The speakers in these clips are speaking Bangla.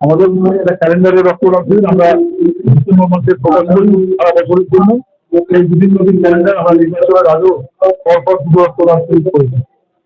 আমাদের একটা ক্যালেন্ডারে রক্তদান দিন আমরা ডিসেম্বর মাসে প্রকাশ করি বছরের জন্য। এই ক্যালেন্ডার আমরা নির্বাচনের আগেও পরপর দুটো রক্তদান করেছি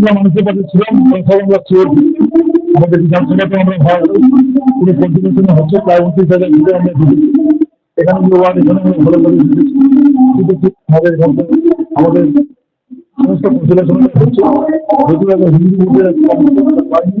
আমরা মানুষের কাছে ছিলাম, আমরা ছিলাম। আমাদের বিধানসভাতে আমরা ভাগ পুরো কন্টিনিউশন হচ্ছে প্রায় উনত্রিশ হাজার ভিতরে আমরা ঢুকেছি। এখানে যে ওয়ার্ড, এখানে আমরা ভালো করে ঢুকেছি। আমাদের আমাদের সমস্ত পর্যালোচনা হচ্ছে। যদিও আমরা হিন্দু পাইনি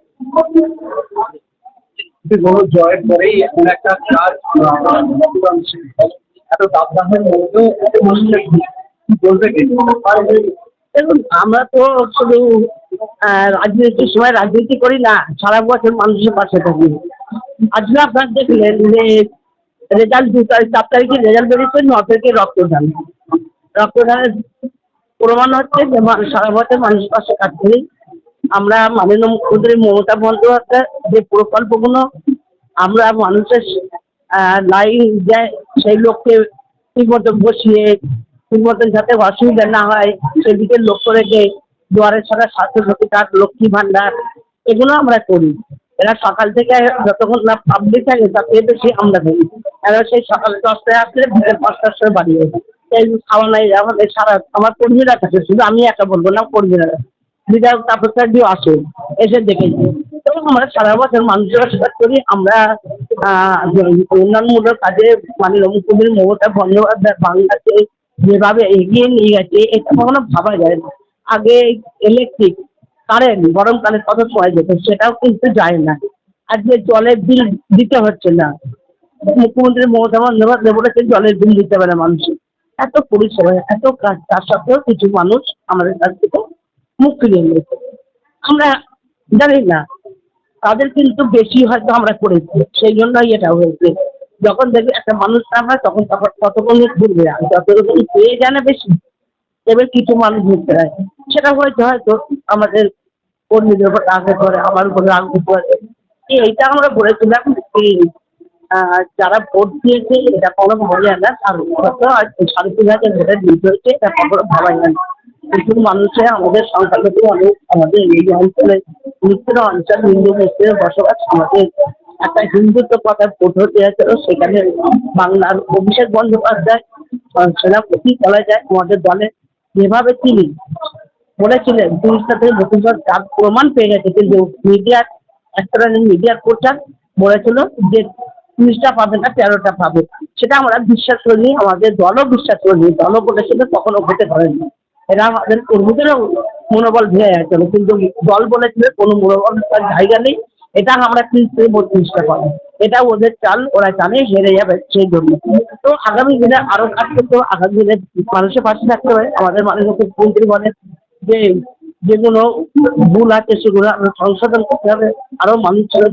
এমন একটা কাজ এত মধ্যেও বলবে আমরা তো শুধু রাজনীতির সময় রাজনীতি করি না, সারা বছর মানুষের পাশে থাকি। আজকে আপনার দেখলেন যে রেজাল্ট দু তারিখ, চার তারিখে রেজাল্ট বেরিয়েছে ন তারিখে রক্তদান। রক্তদানের প্রমাণ হচ্ছে যে সারা বছর মানুষের পাশে কাজ করি আমরা মাননীয় মুখ্যমন্ত্রী মমতা বন্দ্যোপাধ্যায় যে প্রকল্পগুলো আমরা মানুষের লাইন দেয়, সেই লোককে ঠিক মতো বসিয়ে ঠিক মতন যাতে অসুবিধা না হয়, সেদিকে লক্ষ্য রেখে দুয়ারে ছাড়া স্বাস্থ্যসাথী কার্ড, লক্ষ্মী ভাণ্ডার এগুলো আমরা করি। এরা সকাল থেকে যতক্ষণ না পাবলিক থাকে থেকে বেশি আমরা করি। এরা সেই সকাল দশটায় আসলে বিকেল পাঁচটার সময় বাড়ি যাবে এই খাওয়া নাই, আমাদের সারা, আমার কর্মীরা থাকে, শুধু আমি একা বলব না, কর্মীরা বিধায়ক তাপসাদিও আসে এসে দেখে আমরা সারা বছর মানুষের সাথে করি, আমরা উন্নয়নমূলক কাজে মানে মুখ্যমন্ত্রী মমতা বন্দ্যোপাধ্যায় বাংলাকে যেভাবে এগিয়ে নিয়ে গেছে, এটা কখনো ভাবা যায় না। আগে ইলেকট্রিক কারেন্ট গরমকালে কত সময় যেত, সেটাও কিন্তু যায় না। আজকে জলের বিল দিতে হচ্ছে না। মুখ্যমন্ত্রী মমতা বন্দ্যোপাধ্যায় বলেছেন, জলের বিল দিতে পারে মানুষের এত পরিষেবা এত কাজ, তার সত্ত্বেও কিছু মানুষ আমাদের কাছ থেকে মুখ ফিরিয়ে নিয়েছে আমরা জানি না, তাদের কিন্তু বেশি হয়তো আমরা করেছি। সেই জন্যই এটা হয়েছে। যখন দেখবে একটা মানুষ হয়, তখন তখন কতক্ষণ ঘুরবে? আর যতক্ষণ পেয়ে জানে বেশি, এবার কিছু মানুষ ঘুরতে হয় সেটা হয়তো হয়তো আমাদের কর্মীদের উপর রাগে করে, আমার উপর রাগ করে। এইটা আমরা বলেছিলাম এই যারা ভোট দিয়েছে, এটা কোনো যায় না আর আর সাড়ে তিন হাজার ভোটের লিড হয়েছে এটা কখনো ভাবা যায় না। কিছু মানুষের আমাদের সংখ্যালঘু অনেক আমাদের এই অঞ্চলে মিত্র অঞ্চল হিন্দু মুসলিমের বসবাস আমাদের একটা হিন্দুত্ব কথা ভোট হতে যাচ্ছিল সেখানে বাংলার অভিষেক বন্দ্যোপাধ্যায় সেনাপতি বলা যায়, আমাদের দলে যেভাবে তিনি বলেছিলেন তিরিশটা থেকে বত্রিশটা তার প্রমাণ পেয়ে গেছে। কিন্তু মিডিয়ার একটা মিডিয়ার প্রচার বলেছিল যে তিরিশটা পাবে না তেরোটা পাবে। সেটা আমরা বিশ্বাস করিনি, আমাদের দলও বিশ্বাস করিনি। দলও বলেছিল কখনো হতে পারেনি এরা আমাদের কর্মীদেরও মনোবল ভেঙে গেছিল কিন্তু দল বলেছিল, কোনো মনোবল জায়গা নেই। এটা আমরা থেকে বত্রিশটা পাবো। এটা ওদের চাল, ওরা জানে, হেরে যাবে সেই জন্য। তো আগামী দিনে আরও কাজ করতে হবে। আগামী দিনে মানুষের পাশে থাকতে হবে। আমাদের মাননীয় মুখ্যমন্ত্রী বলেন যে যেগুলো ভুল আছে সেগুলো আমরা সংশোধন করতে হবে। আরও মানুষের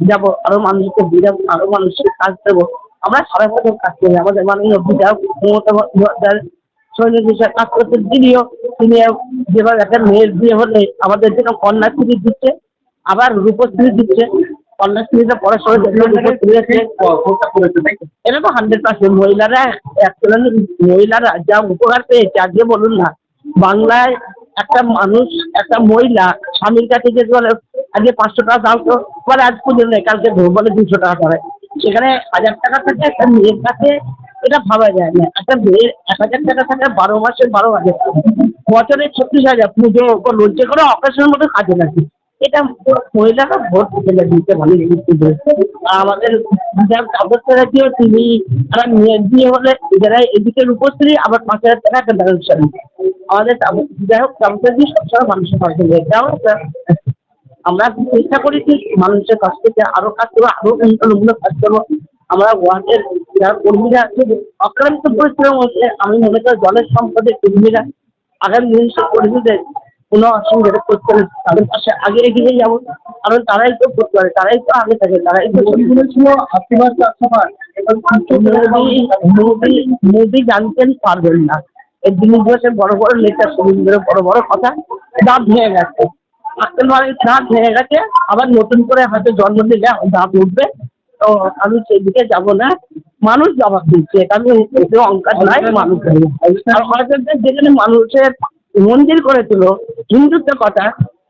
যাব, আরও মানুষকে বোঝাবো আরও মানুষকে কাজ দেবো আমরা সারা বছর কাজ করি। আমাদের মাননীয় বিধায়ক মমতা বন্দ্যোপাধ্যায় সৈনিক কাজ করতে তিনিও তিনি যেভাবে একটা মেয়ের বিয়ে হলে আমাদের জন্য কন্যাশ্রী দিচ্ছে, আবার রূপশ্রী দিচ্ছে। কন্যাশ্রীটা পড়াশোনা জন্য রূপশ্রী আছে তো হান্ড্রেড পার্সেন্ট মহিলারা অ্যাকচুয়ালি মহিলারা যা উপকার পেয়েছে, আজকে বলুন না। বাংলায় একটা মানুষ, একটা মহিলা স্বামীর কাছে যে বলে, আজকে পাঁচশো টাকা দাও তো। বলে, আজ পুজো নেই, কালকে বলে দুশো টাকা দেবে সেখানে হাজার টাকা থাকে একটা মেয়ের কাছে এটা ভাবা যায় না। একটা মেয়ের এক হাজার টাকা থাকে, বারো মাসে বারো হাজার টাকা। বছরে ছত্রিশ হাজার, পুজো করল যে কোনো অকেশনের মধ্যে কাজে লাগে। এটা মহিলারা ভোট ফেলে দিতে ভালো আর আমাদের যার কাগজটা দিও তিনি, তারা বিয়ে হলে যারা এদিকে রূপশ্রী আবার পাঁচ হাজার টাকা একটা ব্যবসা আমাদের যাই হোক কাগজটা দিয়ে সবসময় মানুষের পাশে এটাও একটা আমরা চেষ্টা করি যে মানুষের কাছ থেকে আরও কাজ করব, আরও উন্নতমূলক কাজ করব। আমরা ওয়ার্ডের যারা কর্মীরা অক্লান্ত পরিশ্রম হচ্ছে আমি মনে করি জলের সম্পদের কর্মীরা আগামী দিন কর্মীদের কোনো অসুবিধা করতে হবে তাদের পাশে আগে এগিয়ে যাব কারণ তারাই তো করতে পারে তারাই তো আগে থাকে তারাই তো মোদী বলেছিল আশীর্বাদ মোদি মোদি মোদি জানতেন পারবেন না। এই বসে বড় বড় নেতা সুবিধের বড় বড় কথা দাঁত ভেঙে গেছে। আজকাল মানে দাঁত ভেঙে গেছে আবার নতুন করে হয়তো জন্ম দিলে দাঁত উঠবে তো আমি সেদিকে যাব না। মানুষ জবাব দিচ্ছে। এতে অঙ্কার নাই মানুষ আর যেখানে মানুষের মন্দির করেছিল হিন্দুত্ব কথা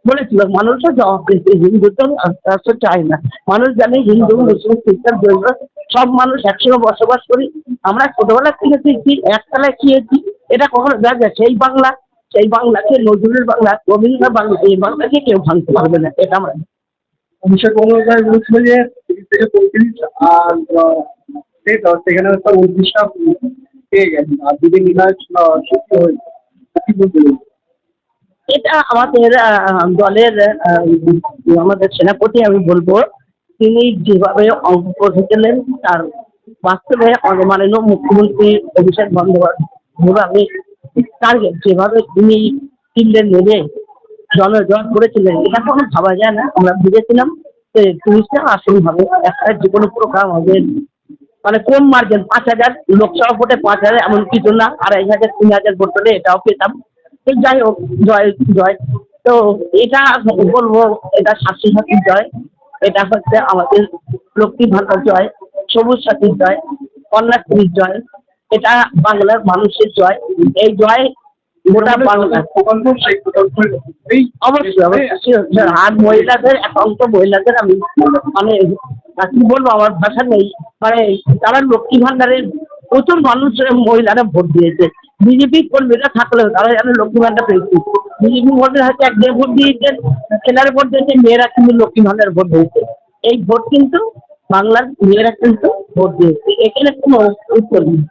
বলেছিল মানুষও জবাব দিচ্ছে হিন্দুত্ব আস্তে চায় না। মানুষ জানে হিন্দু মুসলিম খ্রিস্টান জৈন সব মানুষ একসঙ্গে বসবাস করি। আমরা ছোটবেলা থেকে শিখছি একতলায় খেয়েছি এটা? কখনো দেখা যায়? সেই বাংলা সেই বাংলাকে নজরুলের বাংলা রবীন্দ্র বাংলা এই বাংলাকে কেউ ভাঙতে পারবে না এটা আমরা অভিষেক বন্দ্যোপাধ্যায় বলেছিল যে তিরিশ থেকে পঁয়ত্রিশ আর state আর সেখানে হচ্ছে উনত্রিশটা পেয়ে গেছেন আর যদি নির্ণয় সত্যি হয়েছে? এটা আমাদের দলের আমাদের সেনাপতি, আমি বলব, তিনি যেভাবে অঙ্ক করেছিলেন তার বাস্তবে মাননীয় মুখ্যমন্ত্রী অভিষেক বন্দ্যোপাধ্যায় টার্গেট যেভাবে তিনি ফিল্ডে নেমে জনজয় করেছিলেন, এটা কোনো ভাবা যায় না, আমরা ভেবেছিলাম যে তিরিশটা আসন হবে একটা যে কোনো প্রোগ্রাম হবে মানে কম মার্জিন পাঁচ হাজার লোকসভা ভোটে পাঁচ হাজার এমন কিছু না আড়াই হাজার তিন হাজার ভোট হলে এটাও পেতাম। তো যাই হোক জয় জয়। তো এটা বলব এটা স্বাস্থ্য সাথীর জয়। এটা হচ্ছে আমাদের লক্ষ্মী ভান্ডার জয় সবুজ সাথীর জয় কন্যাশ্রীর জয়। এটা বাংলার মানুষের জয়। এই জয় গোটা বাংলা অবশ্যই অবশ্যই। আর মহিলাদের একান্ত মহিলাদের আমি মানে আর কি বলব, আমার ভাষা নেই। মানে তারা লক্ষ্মী ভান্ডারের প্রচুর মানুষ মহিলারা ভোট দিয়েছে। বিজেপি কর্মীরা থাকলেও তারা যেন লক্ষ্মী ভান্ডার পেয়েছে বিজেপি ভোটে হয়তো এক দেড় ভোট দিয়েছেন ছেলের ভোট দিয়েছে মেয়েরা কিন্তু লক্ষ্মী ভান্ডার ভোট দিয়েছে। এই ভোট কিন্তু বাংলার মেয়েরা কিন্তু ভোট দিয়েছে। এখানে কোনো উত্তর নেই।